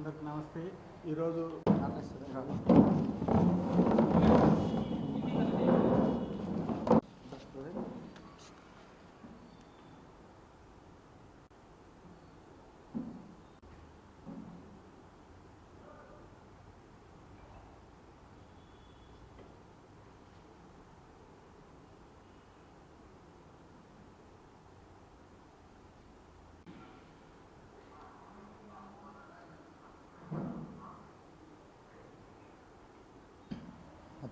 అందరికి నమస్తే. ఈరోజు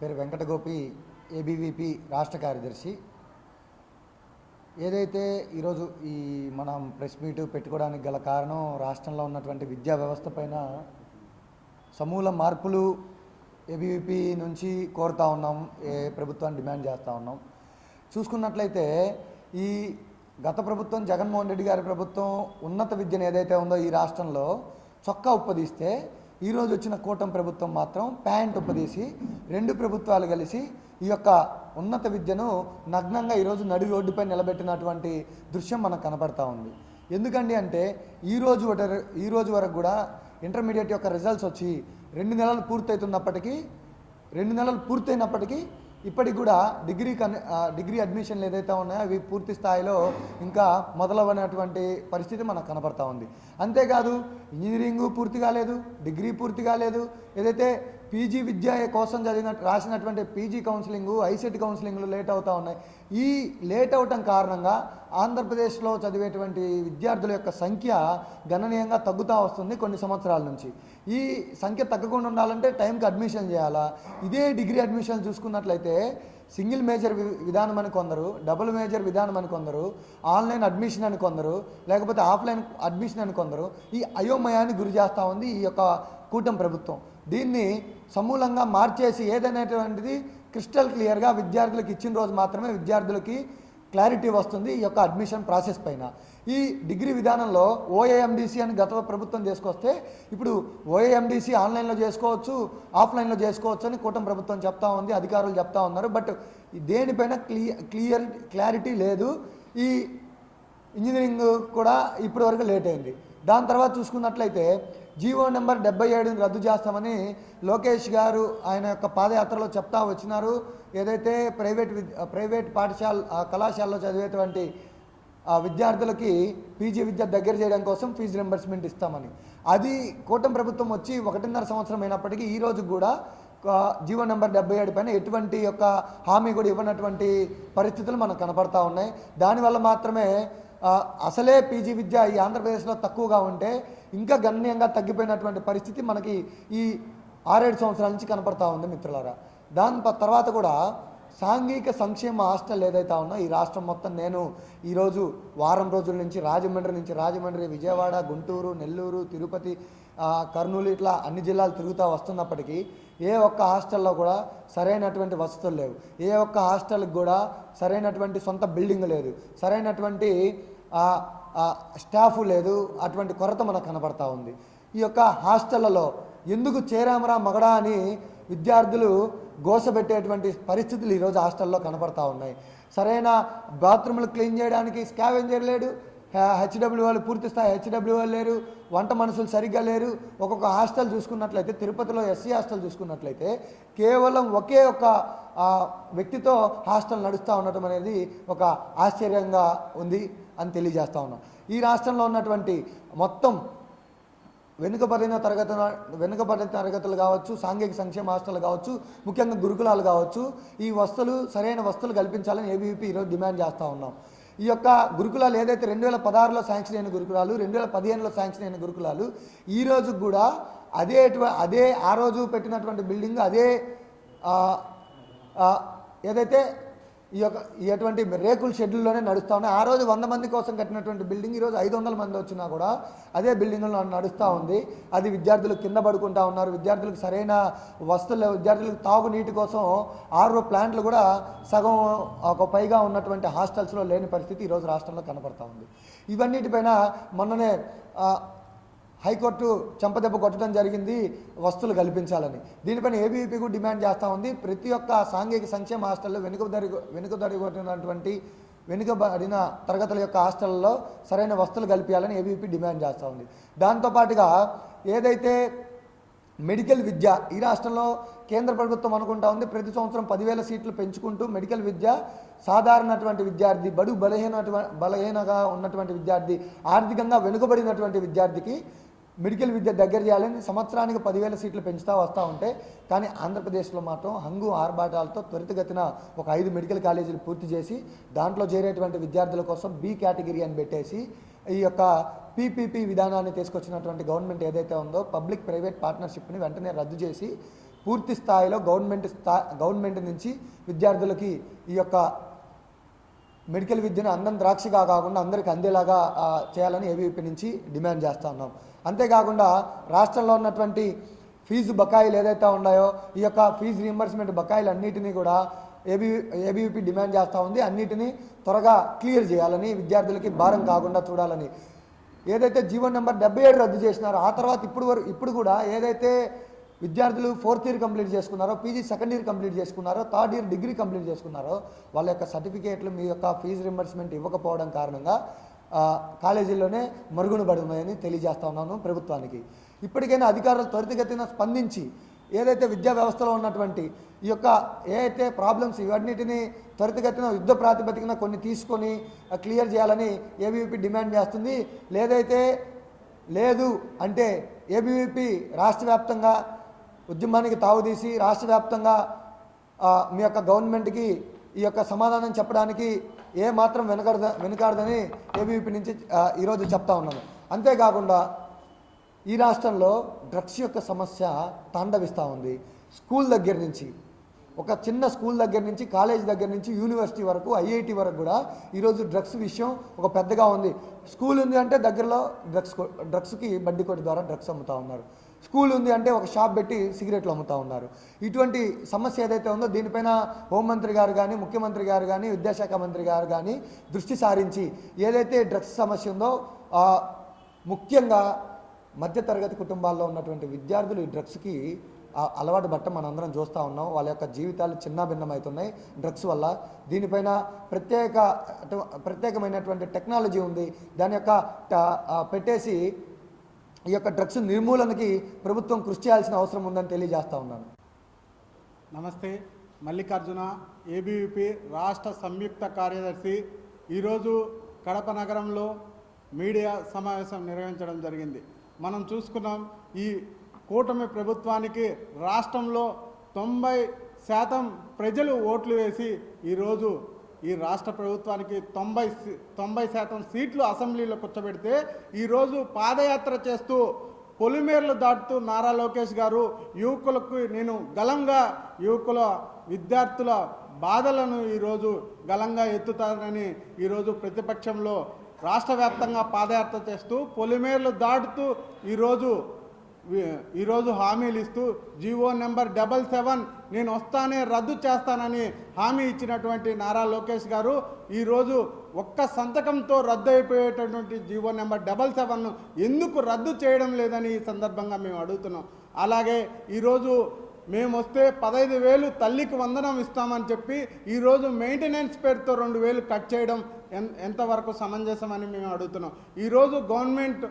పేరు వెంకటగోపి ఏబీవీపీ రాష్ట్ర కార్యదర్శి. ఏదైతే ఈరోజు ఈ మనం ప్రెస్ మీట్ పెట్టుకోవడానికి గల కారణం రాష్ట్రంలో ఉన్నటువంటి విద్యా వ్యవస్థ పైన సమూల మార్పులు ఏబీవీపీ నుంచి కోరుతా ఉన్నాం ఏ ప్రభుత్వాన్ని డిమాండ్ చేస్తూ ఉన్నాం. చూసుకున్నట్లయితే ఈ గత ప్రభుత్వం జగన్మోహన్ రెడ్డి గారి ప్రభుత్వం ఉన్నత విద్యను ఏదైతే ఉందో ఈ రాష్ట్రంలో చొక్కా ఉప్పదీస్తే ఈరోజు వచ్చిన కూటమి ప్రభుత్వం మాత్రం ప్యాంట్ ఉప్పదీసి రెండు ప్రభుత్వాలు కలిసి ఈ యొక్క ఉన్నత విద్యను నగ్నంగా ఈరోజు నడి రోడ్డుపై నిలబెట్టినటువంటి దృశ్యం మనకు కనపడతా ఉంది. ఎందుకండి అంటే ఈరోజు ఈరోజు ఈ రోజు వరకు కూడా ఇంటర్మీడియట్ యొక్క రిజల్ట్స్ వచ్చి రెండు నెలలు పూర్తవుతున్నప్పటికీ రెండు నెలలు పూర్తయినప్పటికీ ఇప్పటికి కూడా డిగ్రీ కన్ డిగ్రీ అడ్మిషన్లు ఏదైతే ఉన్నాయో అవి పూర్తి స్థాయిలో ఇంకా మొదలవనటువంటి పరిస్థితి మనకు కనపడతా ఉంది. అంతేకాదు ఇంజనీరింగ్ పూర్తి కాలేదు డిగ్రీ పూర్తి కాలేదు. ఏదైతే పీజీ విద్య కోసం చదివిన రాసినటువంటి పీజీ కౌన్సిలింగ్ ఐసెట్ కౌన్సిలింగ్లు లేట్ అవుతూ ఉన్నాయి. ఈ లేట్ అవటం కారణంగా ఆంధ్రప్రదేశ్లో చదివేటువంటి విద్యార్థుల యొక్క సంఖ్య గణనీయంగా తగ్గుతూ వస్తుంది కొన్ని సంవత్సరాల నుంచి. ఈ సంఖ్య తగ్గకుండా ఉండాలంటే టైంకి అడ్మిషన్ చేయాలా? ఇదే డిగ్రీ అడ్మిషన్ చూసుకున్నట్లయితే సింగిల్ మేజర్ వి- విధానం అని కొందరు డబుల్ మేజర్ విధానం అని కొందరు ఆన్లైన్ అడ్మిషన్ అని కొందరు లేకపోతే ఆఫ్లైన్ అడ్మిషన్ అని కొందరు ఈ అయోమయానికి గురి చేస్తూ ఉంది ఈ యొక్క కూటమి ప్రభుత్వం. దీన్ని సమూలంగా మార్చేసి ఏదనేటువంటిది క్రిస్టల్ క్లియర్గా విద్యార్థులకు ఇచ్చిన రోజు మాత్రమే విద్యార్థులకి క్లారిటీ వస్తుంది ఈ యొక్క అడ్మిషన్ ప్రాసెస్ పైన. ఈ డిగ్రీ విధానంలో ఓఏఎండిసి అని గత ప్రభుత్వం చేసుకొస్తే ఇప్పుడు ఓఏఎండిసి ఆన్లైన్లో చేసుకోవచ్చు ఆఫ్లైన్లో చేసుకోవచ్చు అని కూటమి ప్రభుత్వం చెప్తా ఉంది అధికారులు చెప్తా ఉన్నారు. బట్ దేనిపైన క్లియర్ క్లియర్ క్లారిటీ లేదు. ఈ ఇంజనీరింగ్ కూడా ఇప్పటివరకు లేట్ అయింది. దాని తర్వాత చూసుకున్నట్లయితే జీవో నెంబర్ డెబ్బై ఏడుని రద్దు చేస్తామని లోకేష్ గారు ఆయన యొక్క పాదయాత్రలో చెప్తా వచ్చినారు. ఏదైతే ప్రైవేట్ విద్య ప్రైవేట్ పాఠశాల ఆ, కళాశాలలో చదివేటువంటి విద్యార్థులకి పీజీ విద్య దగ్గర చేయడం కోసం ఫీజు రింబర్స్మెంట్ ఇస్తామని. అది కూటమి ప్రభుత్వం వచ్చి ఒకటిన్నర సంవత్సరం అయినప్పటికీ ఈ రోజు కూడా జీవో నెంబర్ డెబ్బై ఏడు పైన ఎటువంటి యొక్క హామీ కూడా ఇవ్వనటువంటి పరిస్థితులు మనకు కనపడతా ఉన్నాయి. దానివల్ల మాత్రమే అసలే పీజీ విద్య ఈ ఆంధ్రప్రదేశ్లో తక్కువగా ఉంటే ఇంకా గణనీయంగా తగ్గిపోయినటువంటి పరిస్థితి మనకి ఈ ఆరేడు సంవత్సరాల నుంచి కనపడతా ఉంది మిత్రులారా. దాని తర్వాత కూడా సాంఘిక సంక్షేమ హాస్టల్ ఏదైతే ఉందో ఈ రాష్ట్రం మొత్తం నేను ఈరోజు వారం రోజుల నుంచి రాజమండ్రి నుంచి రాజమండ్రి విజయవాడ గుంటూరు నెల్లూరు తిరుపతి కర్నూలు ఇట్లా అన్ని జిల్లాలు తిరుగుతూ వస్తున్నప్పటికీ ఏ ఒక్క హాస్టల్లో కూడా సరైనటువంటి వసతులు లేవు. ఏ ఒక్క హాస్టల్కి కూడా సరైనటువంటి సొంత బిల్డింగ్ లేదు. సరైనటువంటి ఆ, స్టాఫ్ లేదు. అటువంటి కొరత మనకు కనబడతా ఉంది. ఈ యొక్క హాస్టళ్ళలో ఎందుకు చేరామరా మగడా అని విద్యార్థులు గోసబెట్టేటువంటి పరిస్థితులు ఈరోజు హాస్టల్లో కనపడతా ఉన్నాయి. సరైన బాత్రూములు క్లీన్ చేయడానికి స్కావెంజర్ లేడు. హెచ్డబ్ల్యూ వాళ్ళు పూర్తి స్థాయి హెచ్డబ్ల్యూ వాళ్ళు లేరు వంట మనుషులు సరిగ్గా లేరు. ఒక్కొక్క హాస్టల్ చూసుకున్నట్లయితే తిరుపతిలో ఎస్సీ హాస్టల్ చూసుకున్నట్లయితే కేవలం ఒకే ఒక వ్యక్తితో హాస్టల్ నడుస్తూ ఉండటం అనేది ఒక ఆశ్చర్యంగా ఉంది అని తెలియజేస్తా ఉన్నాం. ఈ రాష్ట్రంలో ఉన్నటువంటి మొత్తం వెనుకబడిన తరగతి వెనుకబడిన తరగతులు కావచ్చు సాంఘిక సంక్షేమ హాస్టల్ కావచ్చు ముఖ్యంగా గురుకులాలు కావచ్చు ఈ వస్తువులు సరైన వస్తువులు కల్పించాలని ఏబీవీపీ ఈరోజు డిమాండ్ చేస్తూ ఉన్నాం. ఈ యొక్క గురుకులాలు ఏదైతే రెండు వేల పదహారులో శాంక్షన్ అయిన గురుకులాలు రెండు వేల పదిహేనులో శాంక్షన్ అయిన గురుకులాలు ఈ రోజు కూడా అదే అదే ఆ రోజు పెట్టినటువంటి బిల్డింగ్ అదే ఏదైతే ఈ యొక్క ఎటువంటి రేకుల షెడ్యూల్లోనే నడుస్తూ ఉన్నాయి. ఆ రోజు వంద మంది కోసం కట్టినటువంటి బిల్డింగ్ ఈరోజు ఐదు వందల మంది వచ్చినా కూడా అదే బిల్డింగ్లో నడుస్తూ ఉంది. అది విద్యార్థులు కింద పడుకుంటా ఉన్నారు. విద్యార్థులకు సరైన వస్తువులు విద్యార్థులకు తాగునీటి కోసం ఆరు ప్లాంట్లు కూడా సగం ఒక పైగా ఉన్నటువంటి హాస్టల్స్లో లేని పరిస్థితి ఈరోజు రాష్ట్రంలో కనపడతా ఉంది. ఇవన్నిటిపైన మొన్ననే హైకోర్టు చెంపదెబ్బ కొట్టడం జరిగింది వస్తువులు కల్పించాలని. దీనిపైన ఏబీవీపీ కూడా డిమాండ్ చేస్తూ ఉంది. ప్రతి ఒక్క సాంఘిక సంక్షేమ హాస్టల్లో వెనుకబడి వెనుకబడి కొట్టినటువంటి వెనుకబడిన తరగతుల యొక్క హాస్టల్లో సరైన వస్తువులు కల్పించాలని ఏబీవీపీ డిమాండ్ చేస్తూ ఉంది. దాంతోపాటుగా ఏదైతే మెడికల్ విద్య ఈ రాష్ట్రంలో కేంద్ర ప్రభుత్వం అనుకుంటా ఉంది ప్రతి సంవత్సరం పదివేల సీట్లు పెంచుకుంటూ మెడికల్ విద్య సాధారణటువంటి విద్యార్థి బడు బలహీన బలహీనగా ఉన్నటువంటి విద్యార్థి ఆర్థికంగా వెనుకబడినటువంటి విద్యార్థికి మెడికల్ విద్య దగ్గర చేయాలని సంవత్సరానికి పదివేల సీట్లు పెంచుతా వస్తూ ఉంటే కానీ ఆంధ్రప్రదేశ్లో మాత్రం హంగు ఆర్భాటాలతో త్వరితగతిన ఒక ఐదు మెడికల్ కాలేజీలు పూర్తి చేసి దాంట్లో చేరేటువంటి విద్యార్థుల కోసం బి కేటగిరీ అని పెట్టేసి ఈ యొక్క పీపీపీ విధానాన్ని తీసుకొచ్చినటువంటి గవర్నమెంట్ ఏదైతే ఉందో పబ్లిక్ ప్రైవేట్ పార్ట్నర్షిప్ని వెంటనే రద్దు చేసి పూర్తి స్థాయిలో గవర్నమెంట్ స్థా గవర్నమెంట్ నుంచి విద్యార్థులకి ఈ యొక్క మెడికల్ విద్యను అన్నం ద్రాక్షగా కాకుండా అందరికి అందేలాగా చేయాలని ఏవీపీ నుంచి డిమాండ్ చేస్తూ ఉన్నాం. అంతేకాకుండా రాష్ట్రంలో ఉన్నటువంటి ఫీజు బకాయిలు ఏదైతే ఉన్నాయో ఈ యొక్క ఫీజు రీంబర్స్మెంట్ బకాయిలు అన్నిటినీ కూడా ఏబీ ఏబీవీపీ డిమాండ్ చేస్తూ ఉంది. అన్నిటినీ త్వరగా క్లియర్ చేయాలని విద్యార్థులకి భారం కాకుండా చూడాలని. ఏదైతే జీవో నెంబర్ డెబ్బై ఏడు రద్దు చేసినారో ఆ తర్వాత ఇప్పుడు వరకు ఇప్పుడు కూడా ఏదైతే విద్యార్థులు ఫోర్త్ ఇయర్ కంప్లీట్ చేసుకున్నారో పీజీ సెకండ్ ఇయర్ కంప్లీట్ చేసుకున్నారో థర్డ్ ఇయర్ డిగ్రీ కంప్లీట్ చేసుకున్నారో వాళ్ళ యొక్క సర్టిఫికేట్లు మీ యొక్క ఫీజు రింబర్స్మెంట్ ఇవ్వకపోవడం కారణంగా కాలేజీల్లోనే మరుగునబడున్నాయని ఉన్నాయని తెలియజేస్తా ఉన్నాను ప్రభుత్వానికి. ఇప్పటికైనా అధికారులు త్వరితగతిన స్పందించి ఏదైతే విద్యా వ్యవస్థలో ఉన్నటువంటి ఈ యొక్క ఏ ప్రాబ్లమ్స్ ఇవన్నిటిని త్వరితగతిన యుద్ధ ప్రాతిపదికన కొన్ని తీసుకొని క్లియర్ చేయాలని ఏబీవీపీ డిమాండ్ చేస్తుంది. లేదైతే లేదు అంటే ఏబీవీపీ రాష్ట్ర వ్యాప్తంగా ఉద్యమానికి తావుదీసి రాష్ట్ర వ్యాప్తంగా మీ యొక్క గవర్నమెంట్కి ఈ యొక్క సమాధానం చెప్పడానికి ఏ మాత్రం వెనకడద వెనకాడదని ఏబీవీపీ నుంచి ఈరోజు చెప్తా ఉన్నాను. అంతేకాకుండా ఈ రాష్ట్రంలో డ్రగ్స్ యొక్క సమస్య తాండవిస్తూ ఉంది. స్కూల్ దగ్గర నుంచి ఒక చిన్న స్కూల్ దగ్గర నుంచి కాలేజ్ దగ్గర నుంచి యూనివర్సిటీ వరకు ఐఐటి వరకు కూడా ఈరోజు డ్రగ్స్ విషయం ఒక పెద్దగా ఉంది. స్కూల్ ఉంది అంటే దగ్గరలో డ్రగ్స్ డ్రగ్స్కి బడ్డీ కొట్టి ద్వారా డ్రగ్స్ అమ్ముతూ ఉన్నారు. స్కూల్ ఉంది అంటే ఒక షాప్ పెట్టి సిగరెట్లు అమ్ముతూ ఉన్నారు. ఇటువంటి సమస్య ఏదైతే ఉందో దీనిపైన హోంమంత్రి గారు కానీ ముఖ్యమంత్రి గారు కానీ విద్యాశాఖ మంత్రి గారు కానీ దృష్టి సారించి ఏదైతే డ్రగ్స్ సమస్య ఉందో ముఖ్యంగా మధ్యతరగతి కుటుంబాల్లో ఉన్నటువంటి విద్యార్థులు ఈ డ్రగ్స్కి అలవాటు బట్ట మనందరం చూస్తూ ఉన్నాం. వాళ్ళ యొక్క జీవితాలు చిన్నాభిన్నమవుతున్నాయి డ్రగ్స్ వల్ల. దీనిపైన ప్రత్యేక ప్రత్యేకమైనటువంటి టెక్నాలజీ ఉంది. దాని యొక్క పెట్టేసి ఈ యొక్క డ్రగ్స్ నిర్మూలనకి ప్రభుత్వం కృషి చేయాల్సిన అవసరం ఉందని తెలియజేస్తా ఉన్నాను. నమస్తే మల్లికార్జున ఏబీవీపీ రాష్ట్ర సంయుక్త కార్యదర్శి. ఈరోజు కడప నగరంలో మీడియా సమావేశం నిర్వహించడం జరిగింది. మనం చూసుకున్నాం ఈ కూటమి ప్రభుత్వానికి రాష్ట్రంలో తొంభై శాతం ప్రజలు ఓట్లు వేసి ఈరోజు ఈ రాష్ట్ర ప్రభుత్వానికి తొంభై తొంభై శాతం సీట్లు అసెంబ్లీలో కూర్చోబెడితే ఈరోజు పాదయాత్ర చేస్తూ పొలిమేర్లు దాటుతూ నారా లోకేష్ గారు యువకులకు నేను గలంగా యువకుల విద్యార్థుల బాధలను ఈరోజు గలంగా ఎత్తుతానని ఈరోజు ప్రతిపక్షంలో రాష్ట్ర వ్యాప్తంగా పాదయాత్ర చేస్తూ పొలిమేర్లు దాటుతూ ఈరోజు ఈరోజు హామీలు ఇస్తూ జీవో నెంబర్ డబల్ సెవెన్ నేను వస్తానే రద్దు చేస్తానని హామీ ఇచ్చినటువంటి నారా లోకేష్ గారు ఈరోజు ఒక్క సంతకంతో రద్దు అయిపోయేటటువంటి జీవో నెంబర్ డబల్ సెవెన్ను ఎందుకు రద్దు చేయడం లేదని ఈ సందర్భంగా మేము అడుగుతున్నాం. అలాగే ఈరోజు మేము వస్తే పదహైదు వేలు తల్లికి వందనం ఇస్తామని చెప్పి ఈరోజు మెయింటెనెన్స్ పేరుతో రెండు వేలు కట్ చేయడం ఎంతవరకు ఎంతవరకు అని మేము అడుగుతున్నాం. ఈరోజు గవర్నమెంట్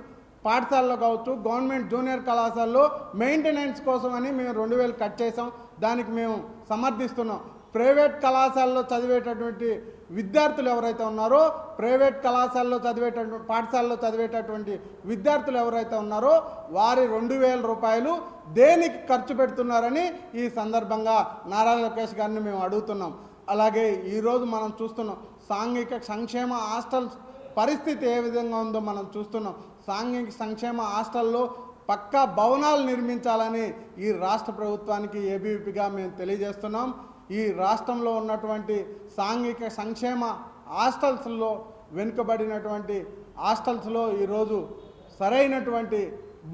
పాఠశాలలో కావచ్చు గవర్నమెంట్ జూనియర్ కళాశాలలో మెయింటెనెన్స్ కోసం అని మేము రెండు వేలు కట్ చేసాం దానికి మేము సమర్థిస్తున్నాం. ప్రైవేట్ కళాశాలలో చదివేటటువంటి విద్యార్థులు ఎవరైతే ఉన్నారో ప్రైవేట్ కళాశాలలో చదివేటటువంటి పాఠశాలలో చదివేటటువంటి విద్యార్థులు ఎవరైతే ఉన్నారో వారి రెండు వేల రూపాయలు దేనికి ఖర్చు పెడుతున్నారని ఈ సందర్భంగా నారా లోకేష్ గారిని మేము అడుగుతున్నాం. అలాగే ఈరోజు మనం చూస్తున్నాం సాంఘిక సంక్షేమ హాస్టల్స్ పరిస్థితి ఏ విధంగా ఉందో మనం చూస్తున్నాం. సాంఘిక సంక్షేమ హాస్టల్లో పక్కా భవనాలు నిర్మించాలని ఈ రాష్ట్ర ప్రభుత్వానికి ఏబీవీపీగా మేము తెలియజేస్తున్నాం. ఈ రాష్ట్రంలో ఉన్నటువంటి సాంఘిక సంక్షేమ హాస్టల్స్లో వెనుకబడినటువంటి హాస్టల్స్లో ఈరోజు సరైనటువంటి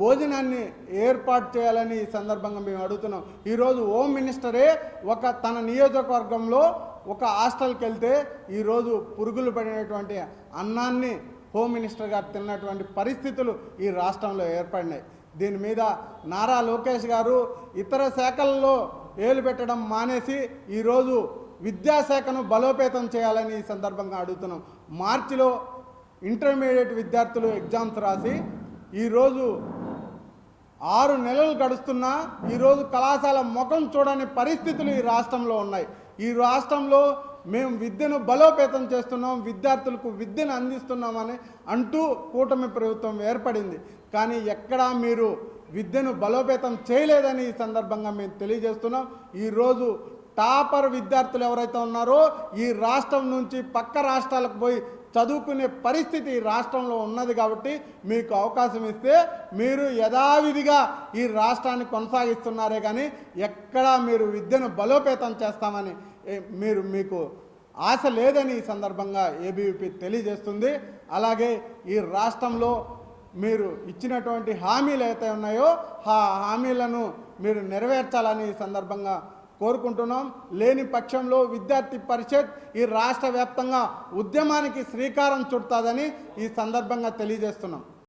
భోజనాన్ని ఏర్పాటు చేయాలని ఈ సందర్భంగా మేము అడుగుతున్నాం. ఈరోజు హోమ్ మినిస్టరే ఒక తన నియోజకవర్గంలో ఒక హాస్టల్కి వెళ్తే ఈరోజు పురుగులు పడినటువంటి అన్నాన్ని హోమ్ మినిస్టర్ గారు తిన్నటువంటి పరిస్థితులు ఈ రాష్ట్రంలో ఏర్పడినాయి. దీని మీద నారా లోకేష్ గారు ఇతర శాఖల్లో ఏలు పెట్టడం మానేసి ఈరోజు విద్యాశాఖను బలోపేతం చేయాలని ఈ సందర్భంగా అడుగుతున్నాం. మార్చిలో ఇంటర్మీడియట్ విద్యార్థులు ఎగ్జామ్స్ రాసి ఈరోజు ఆరు నెలలు గడుస్తున్నా ఈరోజు కళాశాల ముఖం చూడని పరిస్థితులు ఈ రాష్ట్రంలో ఉన్నాయి. ఈ రాష్ట్రంలో మేము విద్యను బలోపేతం చేస్తున్నాం విద్యార్థులకు విద్యను అందిస్తున్నామని అంటూ కూటమి ప్రభుత్వం ఏర్పడింది. కానీ ఎక్కడా మీరు విద్యను బలోపేతం చేయలేదని ఈ సందర్భంగా మేము తెలియజేస్తున్నాం. ఈరోజు టాపర్ విద్యార్థులు ఎవరైతే ఉన్నారో ఈ రాష్ట్రం నుంచి పక్క రాష్ట్రాలకు పోయి చదువుకునే పరిస్థితి ఈ రాష్ట్రంలో ఉన్నది కాబట్టి మీకు అవకాశం ఇస్తే మీరు యథావిధిగా ఈ రాష్ట్రాన్ని కొనసాగిస్తున్నారే కానీ ఎక్కడా మీరు విద్యను బలోపేతం చేస్తామని మీరు మీకు ఆశ లేదని ఈ సందర్భంగా ఏబీవీపీ తెలియజేస్తుంది. అలాగే ఈ రాష్ట్రంలో మీరు ఇచ్చినటువంటి హామీలు అయితే ఉన్నాయో ఆ హామీలను మీరు నెరవేర్చాలని ఈ సందర్భంగా కోరుకుంటున్నాం. లేని పక్షంలో విద్యార్థి పరిషత్ ఈ రాష్ట్ర వ్యాప్తంగా ఉద్యమానికి శ్రీకారం చుడతాదని ఈ సందర్భంగా తెలియజేస్తున్నాం.